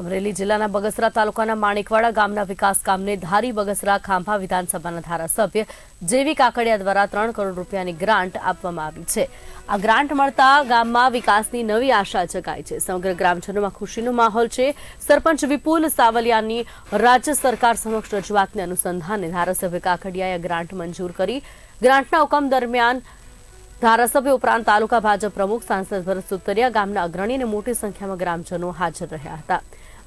અમરેલી જિલ્લાના બગસરા તાલુકાના માણેકવાડા ગામના વિકાસ કામને ધારી બગસરા ખાંભા વિધાનસભાના ધારાસભ્ય જેવી કાકડિયા દ્વારા ત્રણ કરોડ રૂપિયાની ગ્રાન્ટ આપવામાં આવી છે. આ ગ્રાન્ટ મળતા ગામમાં વિકાસની નવી આશા જગાઈ છે. સમગ્ર ગ્રામજનોમાં ખુશીનો માહોલ છે. સરપંચ વિપુલ સાવલિયાની રાજ્ય સરકાર સમક્ષ રજૂઆતને અનુસંધાને ધારાસભ્ય કાકડિયાએ ગ્રાન્ટ મંજૂર કરી. ગ્રાન્ટના હુકમ દરમિયાન ધારાસભ્ય ઉપરાંત તાલુકા ભાજપ પ્રમુખ સાંસદ ભરત સુતરિયા, ગામના અગ્રણી અને મોટી સંખ્યામાં ગ્રામજનો હાજર રહ્યા હતા.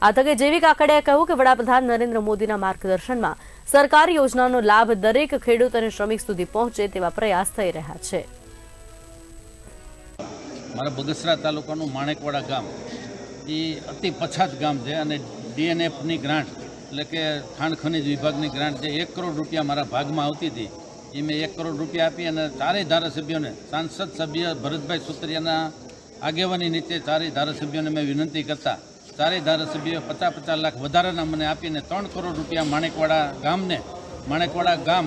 આ જેવી કાકડિયાએ કહ્યું કે વડાપ્રધાન નરેન્દ્ર મોદીના માર્ગદર્શનમાં સરકારી યોજનાનો લાભ દરેક ખેડૂત અને શ્રમિક સુધી પહોંચે તેવા પ્રયાસ થઈ રહ્યા છે. મારા બગસરા તાલુકાનું માણેકવાડા ગામ, એ અતિ પછાત ગામ છે અને ડીએનએફની ગ્રાન્ટ, એટલે કે ખાણ ખનિજ વિભાગની ગ્રાન્ટ જે એક કરોડ રૂપિયા મારા ભાગમાં આવતી હતી, એ મેં એક કરોડ રૂપિયા આપી અને ચારેય ધારાસભ્યોને, સાંસદ સભ્ય ભરતભાઈ સુતરિયાના આગેવાની નીચે ચારેય ધારાસભ્યોને મેં વિનંતી કરતા ચારેય ધારાસભ્યોએ પચાસ પચાસ લાખ વધારાના મને આપીને ત્રણ કરોડ રૂપિયા માણેકવાડા ગામને, માણેકવાડા ગામ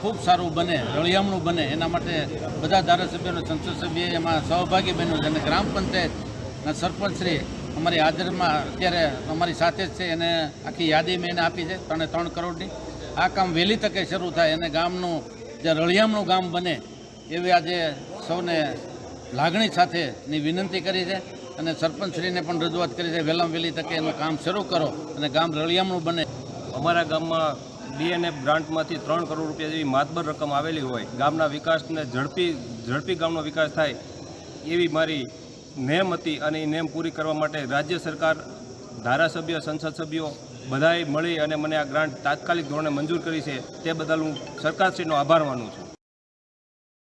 ખૂબ સારું બને, રળિયામણું બને. એના માટે બધા ધારાસભ્યોને સંસદ એમાં સહભાગી બન્યું છે. અને ગ્રામ પંચાયતના સરપંચશ્રી અમારી હાજરમાં અત્યારે અમારી સાથે જ છે. એને આખી યાદી મેં એને આપી છે ત્રણે ત્રણ કરોડની. આ કામ વહેલી તકે શરૂ થાય અને ગામનું જે રળિયામણું ગામ બને એવી આજે સૌને લાગણી સાથેની વિનંતી કરી છે. અને સરપંચશ્રીને પણ રજૂઆત કરી છે વહેલામ વહેલી તકે એનું કામ શરૂ કરો અને ગામ રળિયામણું બને. અમારા ગામમાં બીએનએફ ગ્રાન્ટમાંથી ત્રણ કરોડ રૂપિયા જેવી માતબર રકમ આવેલી હોય, ગામના વિકાસને ઝડપી ઝડપી ગામનો વિકાસ થાય એવી મારી નેમ હતી અને એ નેમ પૂરી કરવા માટે રાજ્ય સરકાર, ધારાસભ્ય, સંસદ સભ્યો બધાએ મળી અને મને આ ગ્રાન્ટ તાત્કાલિક ધોરણે મંજૂર કરી છે. તે બદલ હું સરકારશ્રીનો આભાર માનું છું.